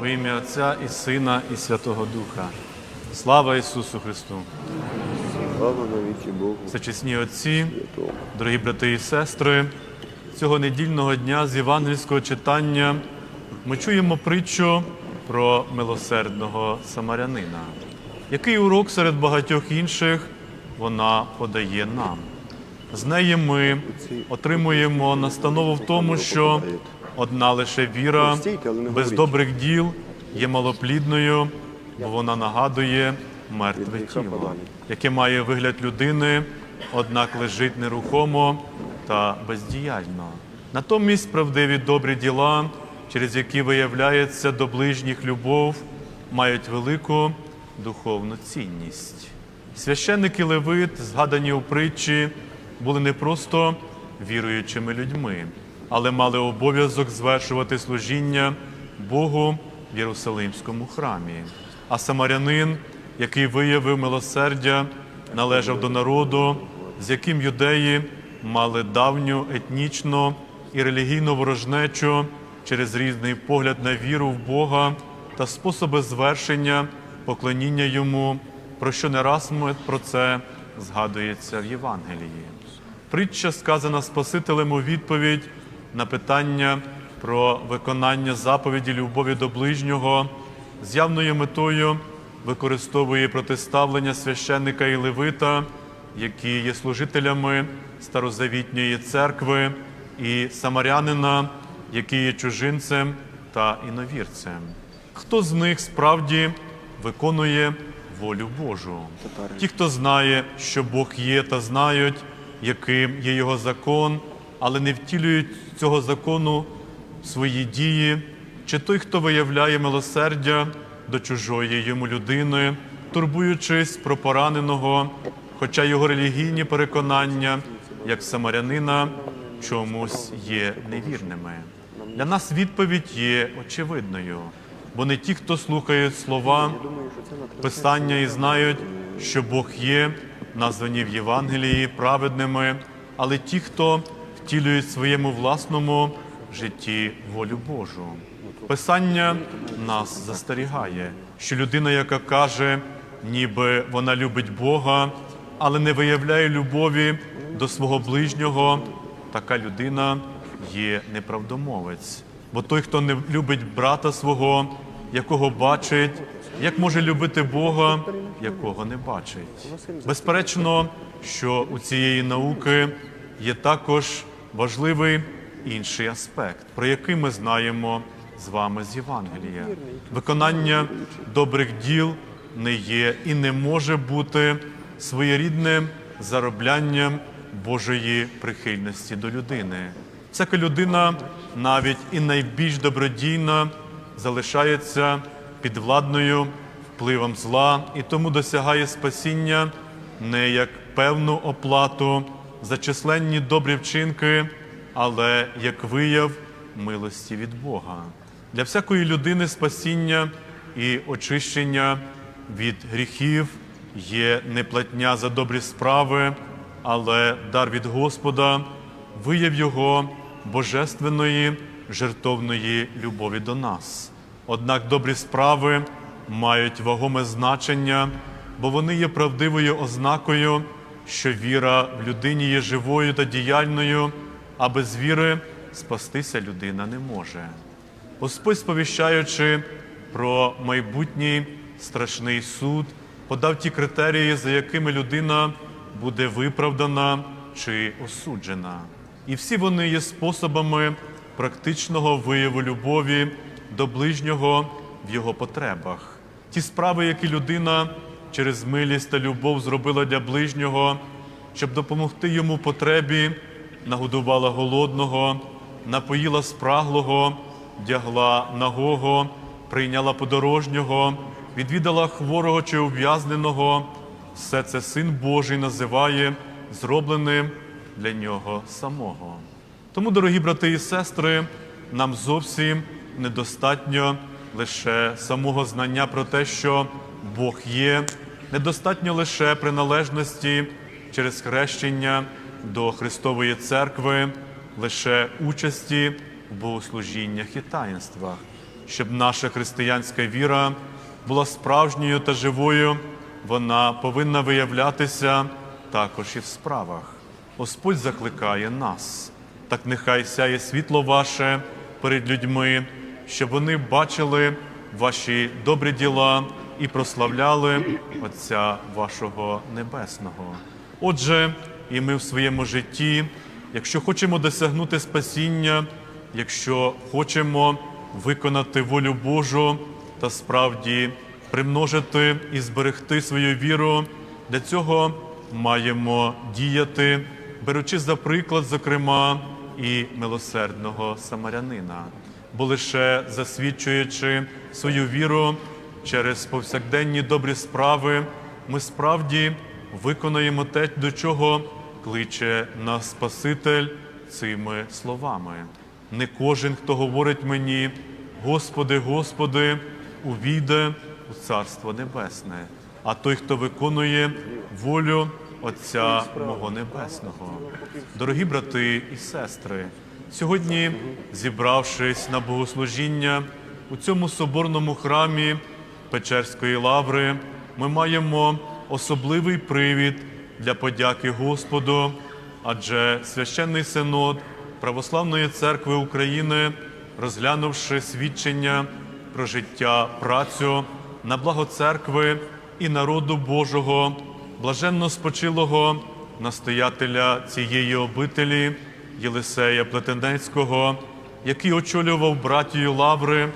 Во ім'я Отця і Сина, і Святого Духа. Слава Ісусу Христу! Слава навіки Богу. Всечесні Отці, дорогі брати і сестри, цього недільного дня з євангельського читання ми чуємо притчу про милосердного самарянина. Який урок серед багатьох інших вона подає нам? З неї ми отримуємо настанову в тому, що одна лише віра без добрих діл є малоплідною, бо вона нагадує мертве тіло, яке має вигляд людини, однак лежить нерухомо та бездіяльно. Натомість правдиві добрі діла, через які виявляється до ближніх любов, мають велику духовну цінність. Священники Левит, згадані у притчі, були не просто віруючими людьми, але мали обов'язок звершувати служіння Богу в Єрусалимському храмі. А самарянин, який виявив милосердя, належав до народу, з яким юдеї мали давню етнічну і релігійну ворожнечу через різний погляд на віру в Бога та способи звершення поклоніння йому, про що не раз ми про це згадується в Євангелії. Притча сказана Спасителем у відповідь на питання про виконання заповіді любові до ближнього з явною метою використовує протиставлення священника і левита, які є служителями старозавітньої церкви, і самарянина, який є чужинцем та іновірцем. Хто з них справді виконує волю Божу? Ті, хто знає, що Бог є, та знають, яким є його закон, але не втілюють цього закону свої дії, чи той, хто виявляє милосердя до чужої йому людини, турбуючись про пораненого, хоча його релігійні переконання, як самарянина, чомусь є невірними. Для нас відповідь є очевидною, бо не ті, хто слухає слова Писання і знають, що Бог є, названі в Євангелії праведними, але ті, хто втілюють в своєму власному житті волю Божу. Писання нас застерігає, що людина, яка каже, ніби вона любить Бога, але не виявляє любові до свого ближнього, така людина є неправдомовець. Бо той, хто не любить брата свого, якого бачить, як може любити Бога, якого не бачить. Безперечно, що у цієї науки є також важливий інший аспект, про який ми знаємо з вами з Євангелія. Виконання добрих діл не є і не може бути своєрідним зароблянням Божої прихильності до людини. Всяка людина, навіть і найбільш добродійна, залишається підвладною впливом зла і тому досягає спасіння не як певну оплату за численні добрі вчинки, але як вияв милості від Бога. Для всякої людини спасіння і очищення від гріхів є не платня за добрі справи, але дар від Господа, вияв Його божественної жертовної любові до нас. Однак добрі справи мають вагоме значення, бо вони є правдивою ознакою, що віра в людині є живою та діяльною, а без віри спастися людина не може. Господь, сповіщаючи про майбутній страшний суд, подав ті критерії, за якими людина буде виправдана чи осуджена. І всі вони є способами практичного вияву любові до ближнього в його потребах. Ті справи, які людина через милість та любов зробила для ближнього, щоб допомогти йому потребі, нагодувала голодного, напоїла спраглого, вдягла нагого, прийняла подорожнього, відвідала хворого чи ув'язненого. Все це син Божий називає зробленим для нього самого. Тому, дорогі брати і сестри, нам зовсім недостатньо лише самого знання про те, що Бог є, недостатньо лише приналежності через хрещення до Христової церкви, лише участі в богослужіннях і таїнствах. щоб наша християнська віра була справжньою та живою, вона повинна виявлятися також і в справах. Господь закликає нас. Так нехай сяє світло ваше перед людьми, щоб вони бачили ваші добрі діла і прославляли Отця вашого Небесного. Отже, і ми в своєму житті, якщо хочемо досягнути спасіння, якщо хочемо виконати волю Божу та справді примножити і зберегти свою віру, для цього маємо діяти, беручи за приклад, зокрема, і милосердного самарянина, бо лише засвідчуючи свою віру через повсякденні добрі справи, ми справді виконаємо те, до чого кличе нас Спаситель цими словами. Не кожен, хто говорить мені, Господи, Господи, увійде у Царство Небесне, а той, хто виконує волю Отця мого Небесного. Дорогі брати і сестри, сьогодні, зібравшись на богослужіння у цьому соборному храмі Печерської лаври, ми маємо особливий привід для подяки Господу, адже священний синод Православної церкви України, розглянувши свідчення про життя, працю на благо церкви і народу Божого, блаженно спочилого настоятеля цієї обителі Єлисея Плетенецького, який очолював братію Лаври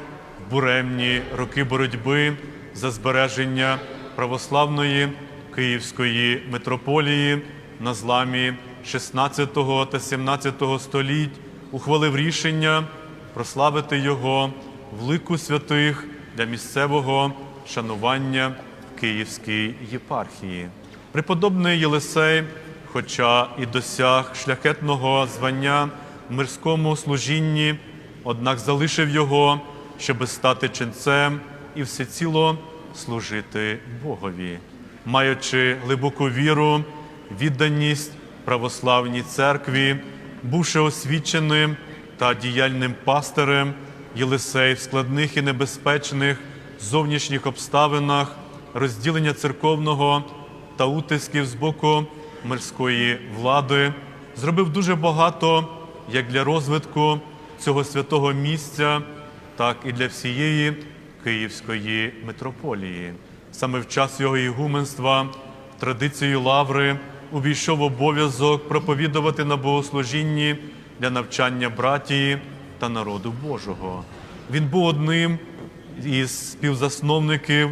буремні роки боротьби за збереження православної Київської митрополії на зламі 16 та 17 століть, ухвалив рішення прославити його в лику святих для місцевого шанування в Київській єпархії. Преподобний Єлисей, хоча і досяг шляхетного звання в мирському служінні, однак залишив його, щоби стати ченцем і всеціло служити Богові, маючи глибоку віру, відданість православній церкві, бувши освіченим та діяльним пастирем, Єлисей в складних і небезпечних зовнішніх обставинах розділення церковного та утисків з боку мирської влади зробив дуже багато як для розвитку цього святого місця, так і для всієї Київської митрополії. Саме в час його ігуменства в традицію лаври увійшов обов'язок проповідувати на богослужінні для навчання братії та народу Божого. Він був одним із співзасновників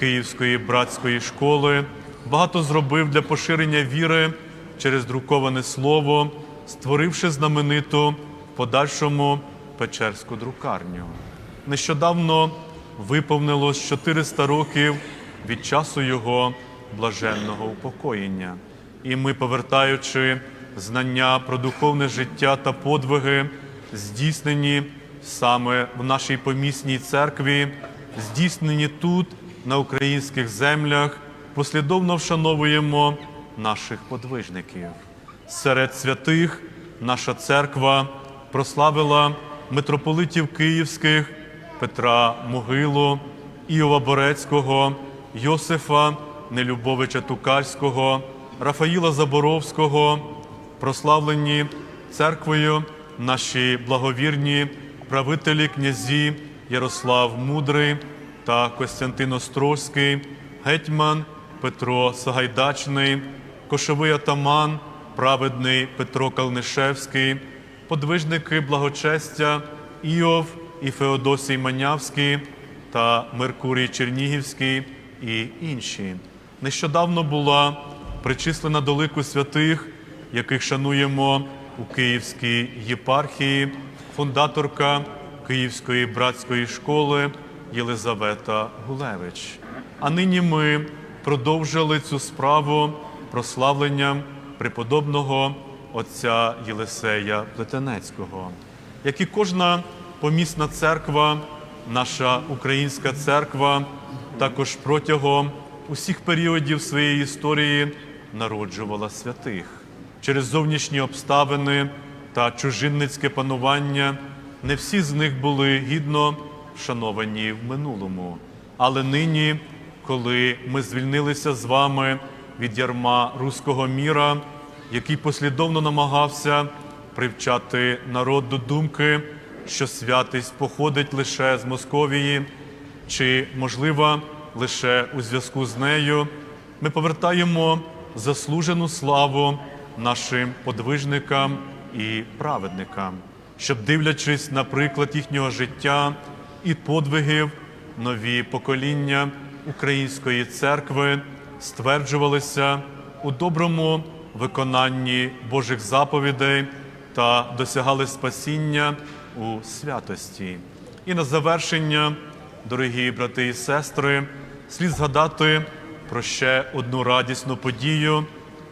Київської братської школи, багато зробив для поширення віри через друковане слово, створивши знамениту в подальшому Печерську друкарню. Нещодавно виповнилось 400 років від часу його блаженного упокоєння. І ми, повертаючи знання про духовне життя та подвиги, здійснені саме в нашій помісній церкві, здійснені тут, на українських землях, послідовно вшановуємо наших подвижників. Серед святих наша церква прославила митрополитів київських Петра Могилу, Іова Борецького, Йосифа Нелюбовича Тукальського, Рафаїла Заборовського, прославлені церквою наші благовірні правителі князі Ярослав Мудрий та Костянтин Острозький, гетьман Петро Сагайдачний, кошовий атаман, праведний Петро Калнишевський, подвижники благочестя Іов і Феодосій Манявський та Меркурій Чернігівський і інші. Нещодавно була причислена до лику святих, яких шануємо у Київській єпархії, фундаторка Київської братської школи Єлизавета Гулевич. А нині ми продовжили цю справу прославленням преподобного отця Єлисея Плетенецького, як і кожна помісна церква, наша українська церква також протягом усіх періодів своєї історії народжувала святих через зовнішні обставини та чужинницьке панування. Не всі з них були гідно вшановані в минулому. Але нині, коли ми звільнилися з вами від ярма руського міра, який послідовно намагався привчати народ до думки, що святість походить лише з Московії, чи, можливо, лише у зв'язку з нею, ми повертаємо заслужену славу нашим подвижникам і праведникам, щоб, дивлячись на приклад їхнього життя і подвигів, нові покоління української церкви стверджувалися у доброму виконанні Божих заповідей та досягали спасіння у святості. І на завершення, дорогі брати і сестри, слід згадати про ще одну радісну подію,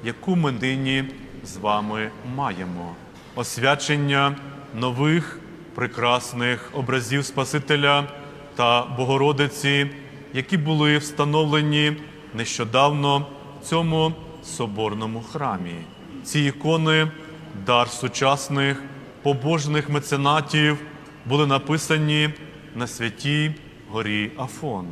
яку ми нині з вами маємо: освячення нових прекрасних образів Спасителя та Богородиці, які були встановлені нещодавно в цьому соборному храмі. Ці ікони, дар сучасних побожних меценатів, були написані на святій горі Афон,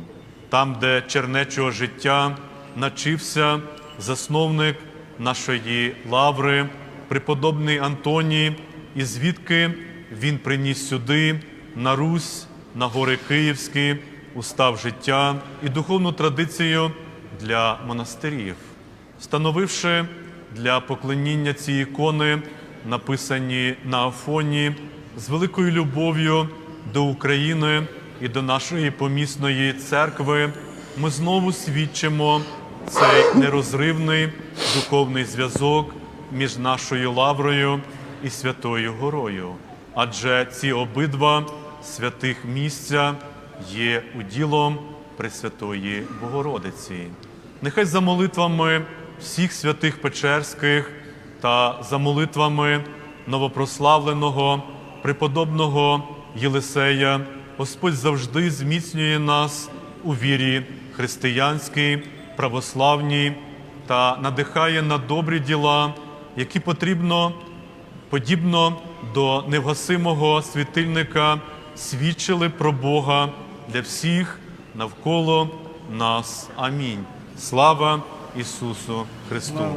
там, де чернечого життя начився засновник нашої лаври, преподобний Антоній, і звідки він приніс сюди, на Русь, на гори Київські, устав життя і духовну традицію для монастирів, встановивши для поклоніння ці ікони, написані на Афоні, з великою любов'ю до України і до нашої помісної церкви, ми знову свідчимо цей нерозривний духовний зв'язок між нашою лаврою і Святою Горою. Адже ці обидва святих місця є уділом Пресвятої Богородиці. Нехай за молитвами всіх святих Печерських та за молитвами новопрославленого преподобного Єлисея Господь завжди зміцнює нас у вірі християнській, православній та надихає на добрі діла, які потрібно подібно до невгасимого світильника, свідчили про Бога для всіх навколо нас. Амінь. Слава Ісусу Христу!